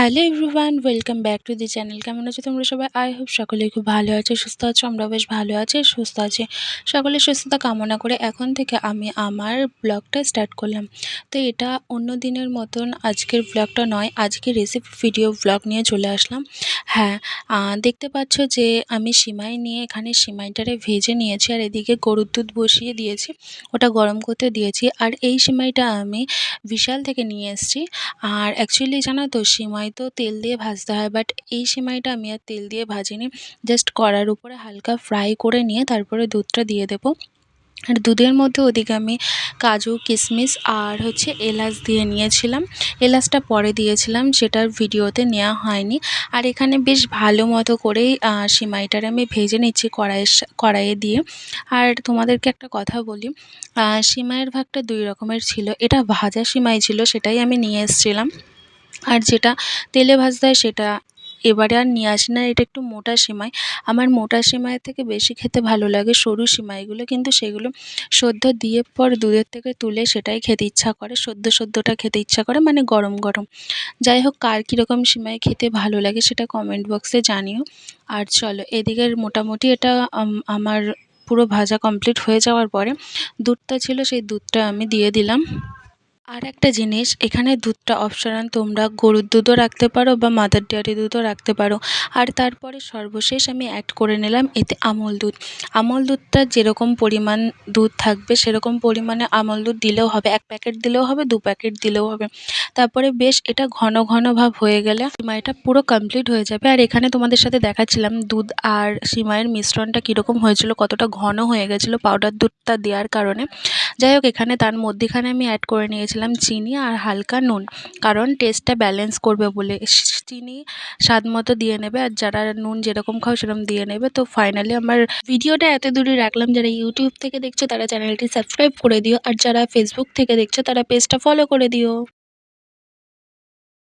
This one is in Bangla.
Hello everyone, welcome back to the channel. কেমন আছো তোমরা সবাই? আই হোপ সকলেই খুব ভালো আছে, সুস্থ আছো আমরা বেশ ভালো আছি, সুস্থ আছি। সকলের সুস্থতা কামনা করে এখন থেকে আমি আমার ব্লগটা স্টার্ট করলাম। তো এটা অন্য দিনের মতন আজকের ব্লগটা নয়, আজকে রেসিপি ভিডিও ব্লগ নিয়ে চলে আসলাম। হ্যাঁ দেখতে পাচ্ছ যে আমি সিমাই নিয়ে এখানে সিমাইটারে ভেজে নিয়েছি আর এদিকে গরুর দুধ বসিয়ে দিয়েছি, ওটা গরম করতে দিয়েছি। আর এই সিমাইটা আমি বিশাল থেকে নিয়ে এসেছি। আর অ্যাকচুয়ালি জানো তো, সিমাই তো তেল দিয়ে ভাজতে হয় বাট এই সিমাইটা আমি আর তেল দিয়ে ভাজিনি। জাস্ট কড়ার উপরে হালকা ফ্রাই করে নিয়ে তারপরে দুধটা দিয়ে দেবো। আর দুধের মধ্যে ওদিকে আমি কাজু কিশমিশ আর হচ্ছে এলাচ দিয়ে নিয়েছিলাম। এলাচটা পরে দিয়েছিলাম, সেটার ভিডিওতে নেওয়া হয়নি। আর এখানে বেশ ভালো মতো করেই সিমাইটার আমি ভেজে নিচ্ছি কড়াইয়ের কড়াইয়ে দিয়ে। আর তোমাদেরকে একটা কথা বলি সিমাইয়ের ভাগটা দুই রকমের ছিল। এটা ভাজা সিমাই ছিল, সেটাই আমি নিয়ে এসেছিলাম। আর যেটা তেলে ভাজতে হয় সেটা এবারে আর নিয়ে আসি না, এটা একটু মোটা সিমাই। আমার মোটা সিমাইয়ের থেকে বেশি খেতে ভালো লাগে সরু সিমাইগুলো, কিন্তু সেগুলো সদ্য দিয়ে পর দুধের থেকে তুলে সেটাই খেতে ইচ্ছা করে, সদ্য সদ্যটা খেতে ইচ্ছা করে মানে গরম গরম। যাই হোক, কার কীরকম সিমাই খেতে ভালো লাগে সেটা কমেন্ট বক্সে জানিও। আর চলো এদিকের মোটামুটি এটা আমার পুরো ভাজা কমপ্লিট হয়ে যাওয়ার পরে দুধটা ছিল, সেই দুধটা আমি দিয়ে দিলাম। আর একটা জিনিস, এখানে দুধটা অপশনাল তোমরা গরুর দুধও রাখতে পারো বা মাদার ডেয়ারি দুধও রাখতে পারো। আর তারপরে সর্বশেষ আমি অ্যাড করে নিলাম এতে আমল দুধ। আমল দুধটা যেরকম পরিমাণ দুধ থাকবে, সেরকম পরিমাণে আমল দুধ দিলেও হবে। এক প্যাকেট দিলেও হবে, দু প্যাকেট দিলেও হবে। তারপরে বেশ এটা ঘন ঘন ভাব হয়ে গেলে সিমাইটা পুরো কমপ্লিট হয়ে যাবে। আর এখানে তোমাদের সাথে দেখাচ্ছিলাম দুধ আর সিমাইয়ের মিশ্রণটা কীরকম হয়েছিল, কতটা ঘন হয়ে গেছিল পাউডার দুধটা দেওয়ার কারণে। যাই হোক, এখানে তার মধ্যেখানে আমি অ্যাড করে নিয়েছিলাম চিনি আর হালকা নুন, কারণ টেস্টটা ব্যালেন্স করবে বলে। চিনি স্বাদ মতো দিয়ে নেবে আর যারা নুন যেরকম খাও সেরকম দিয়ে নেবে। তো ফাইনালি আমার ভিডিওটা এত দূরে রাখলাম। যারা ইউটিউব থেকে দেখছ তারা চ্যানেলটি সাবস্ক্রাইব করে দিও। আর যারা ফেসবুক থেকে দেখছ তারা পেজটা ফলো করে দিও।